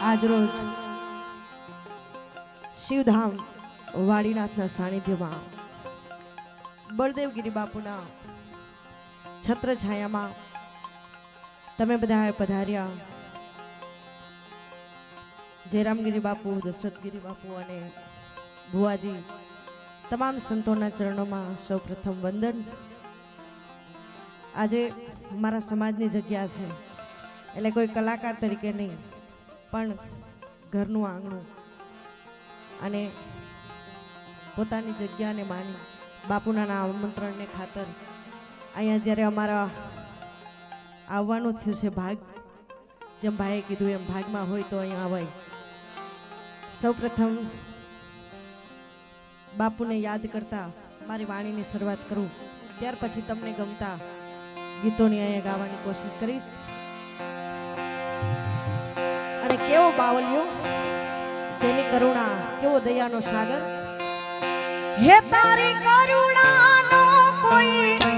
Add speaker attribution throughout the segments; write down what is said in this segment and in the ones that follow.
Speaker 1: આજરોજ શિવધામ વાડીનાથના સાનિધ્યમાં બળદેવગીરી બાપુના છત્ર છાયામાં તમે બધા પધાર્યા. જયરામગીરી બાપુ, દશરથગીરી બાપુ અને ભુવાજી તમામ સંતોના ચરણોમાં સૌપ્રથમ વંદન. આજે મારા સમાજની જગ્યા છે. એટલે કોઈ કલાકાર તરીકે નહીં પણ ઘરનું આંગણું. અને પોતાની જગ્યાને માની બાપુના આમંત્રણને ખાતર અહીંયા જ્યારે અમારા આવવાનું થયું છે ભાગ, જેમ ભાઈએ કીધું એમ ભાગમાં હોય તો અહીંયા અવાય. સૌપ્રથમ બાપુને યાદ કરતા મારી વાણીની શરૂઆત કરું. ત્યાર પછી તમને ગમતા ગીતોની અહીંયા ગાવાની કોશિશ કરીશ. કેવો બાવલિયો જેની કરુણા કેવો દયાનો સાગર? હે તારી કરુણાનો કોઈ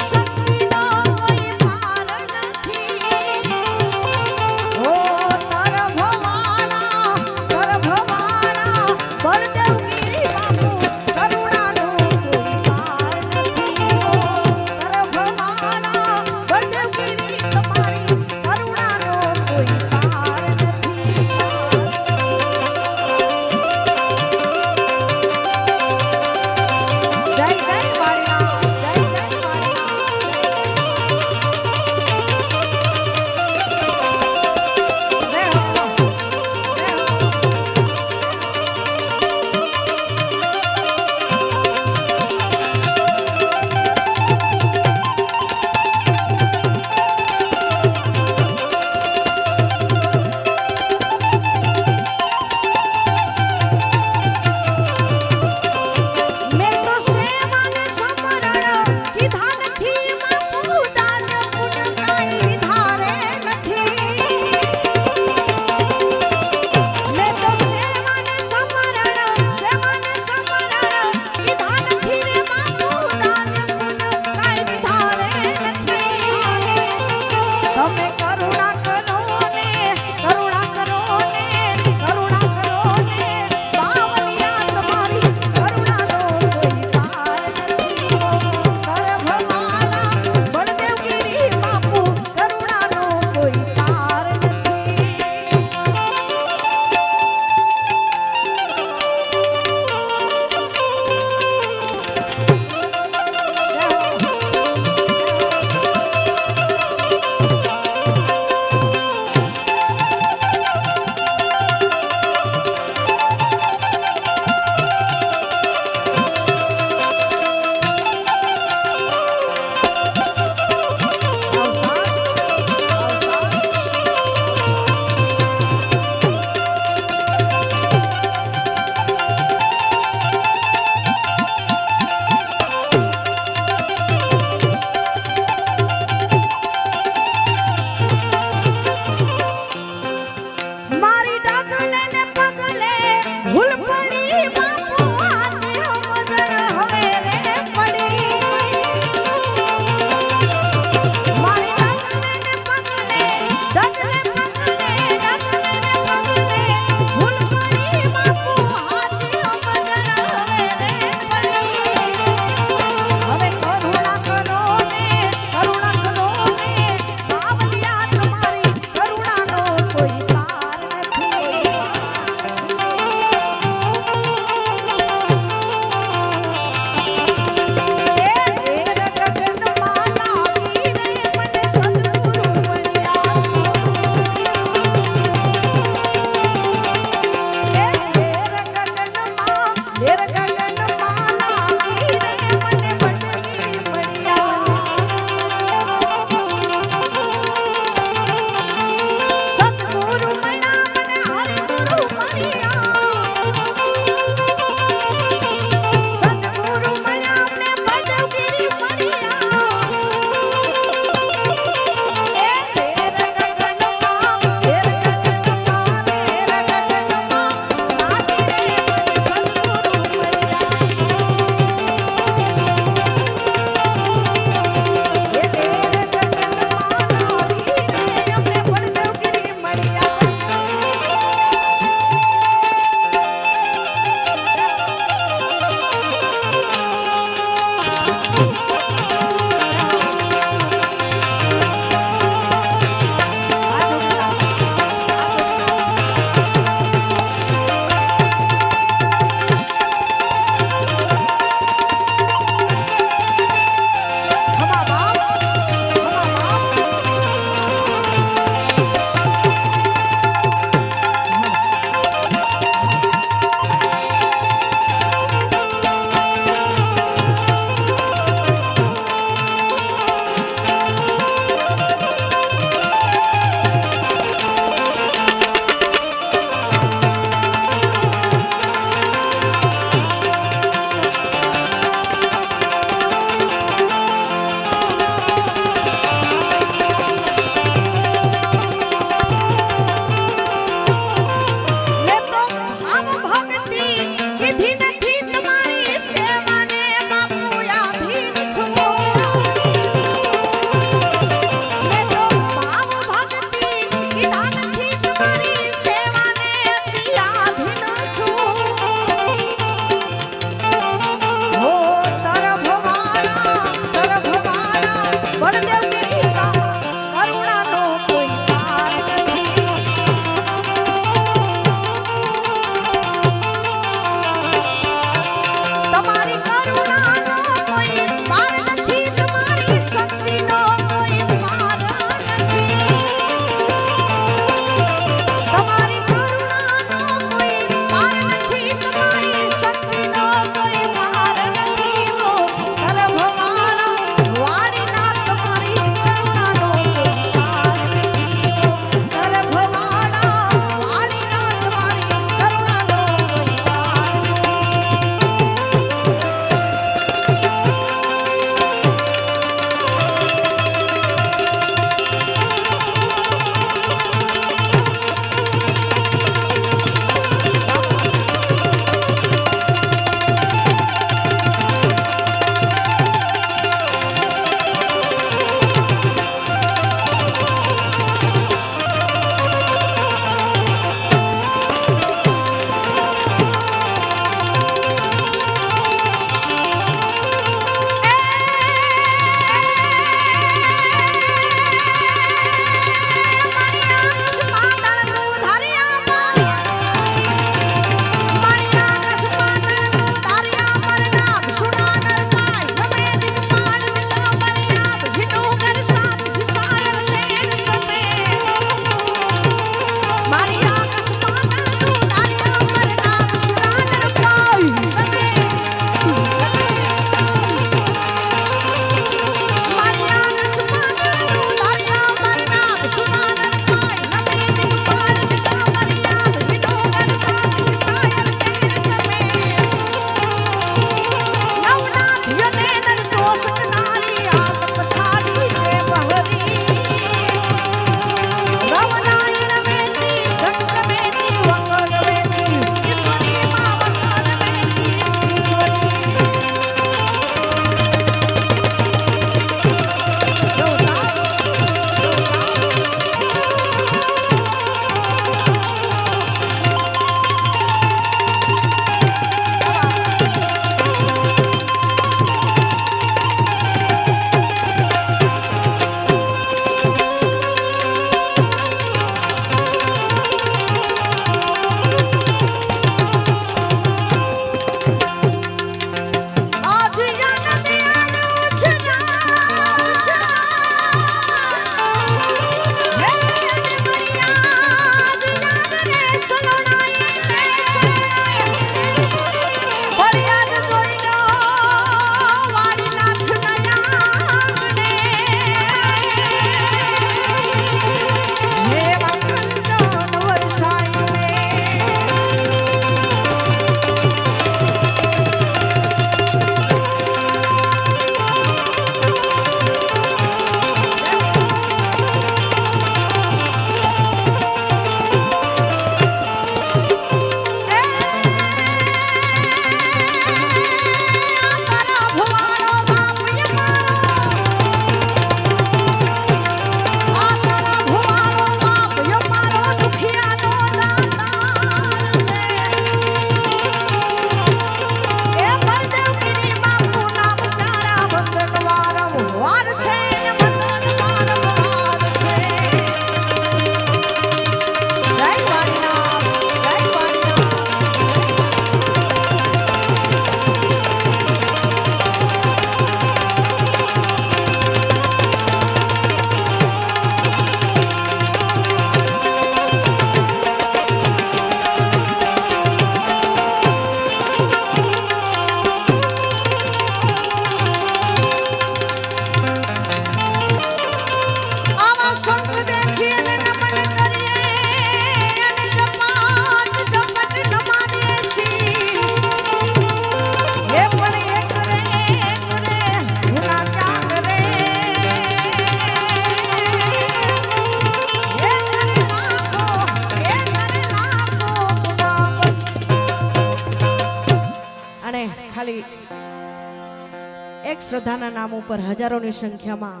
Speaker 1: પર હજારોની સંખ્યામાં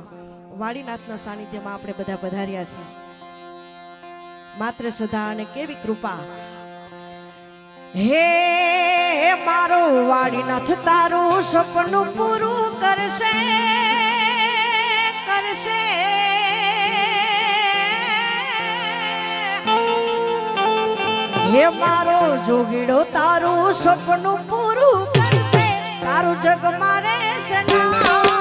Speaker 1: વાડીનાથના સાનિધ્યમાં આપણે બધા પધાર્યા છીએ. માત્ર સદા અને કેવી કૃપા. હે મારો વાડીનાથ તારું સપનું પૂરું કરશે કરશે. હે મારો જોગીડો, તારું સપનું પૂરું કરશે. તારું જગ મારે સના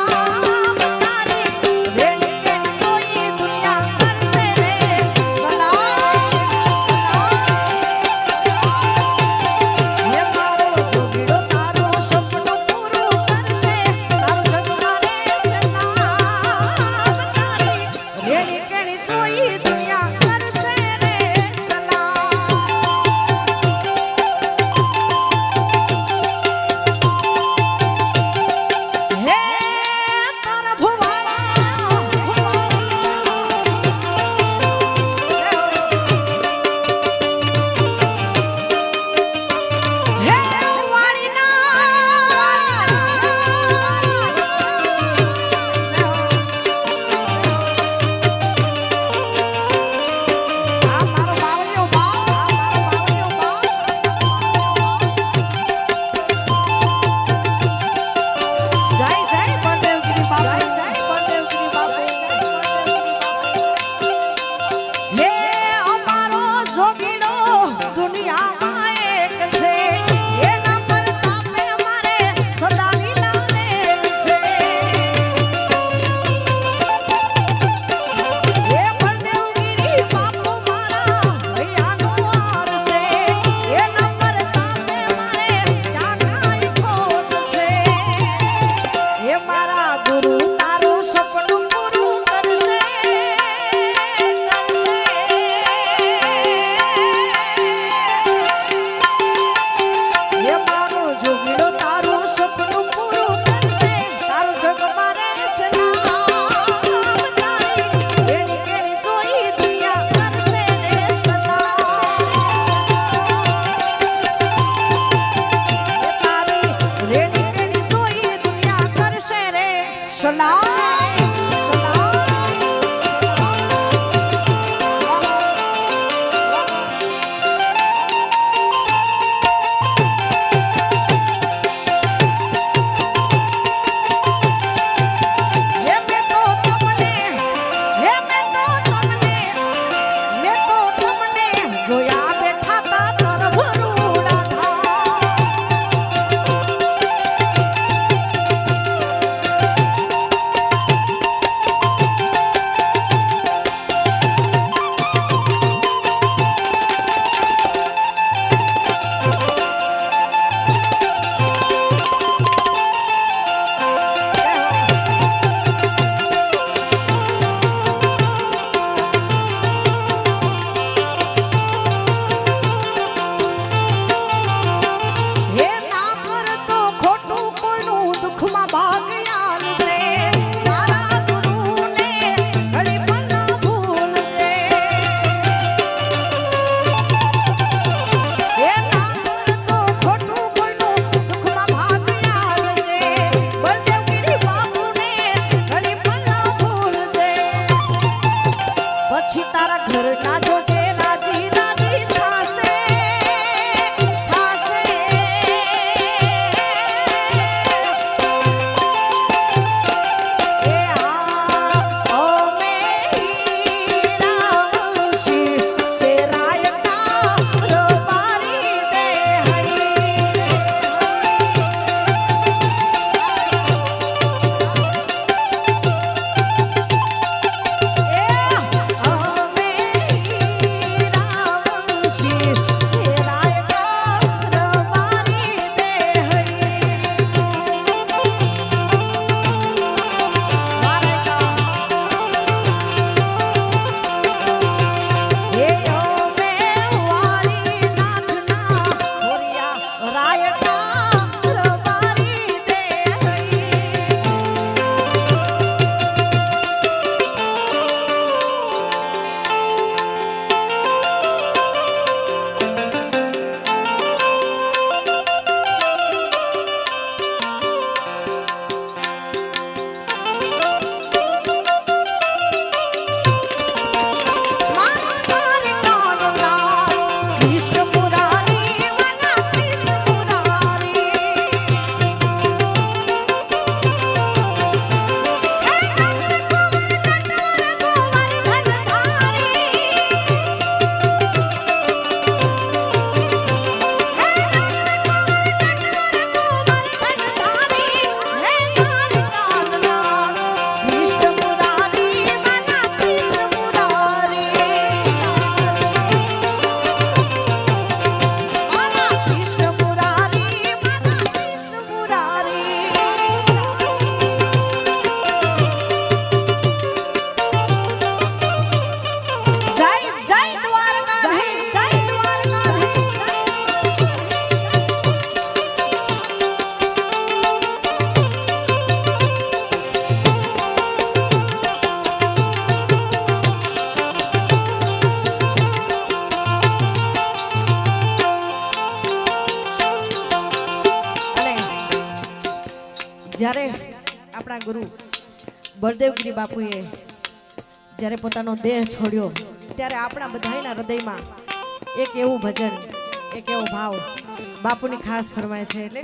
Speaker 1: બળદેવગીરી બાપુએ જ્યારે પોતાનો દેહ છોડ્યો, ત્યારે આપણા બધાના હૃદયમાં એક એવું ભજન, એક એવો ભાવ બાપુની ખાસ ફરમાય છે એટલે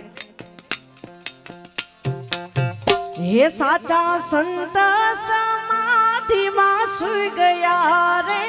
Speaker 1: હે સાચા સંત સમાધિમાં સુઈ ગયા રે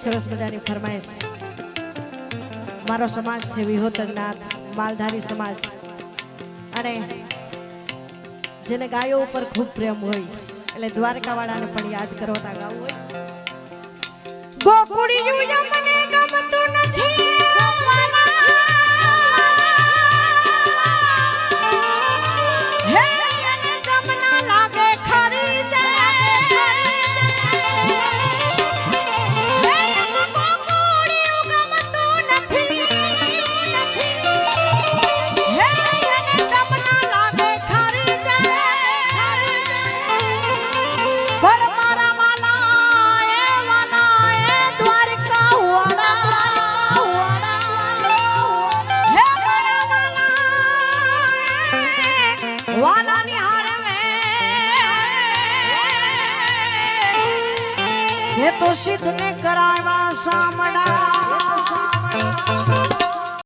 Speaker 1: સરસ મજાની ફરમાઈશ. મારો સમાજ છે વિહોતરનાથ, માલધારી સમાજ. અને જેને ગાયો ઉપર ખૂબ પ્રેમ હોય, એટલે દ્વારકાવાળાને પણ યાદ કરવતા ગાવું હોય. বকুড়ি জুজাম্মা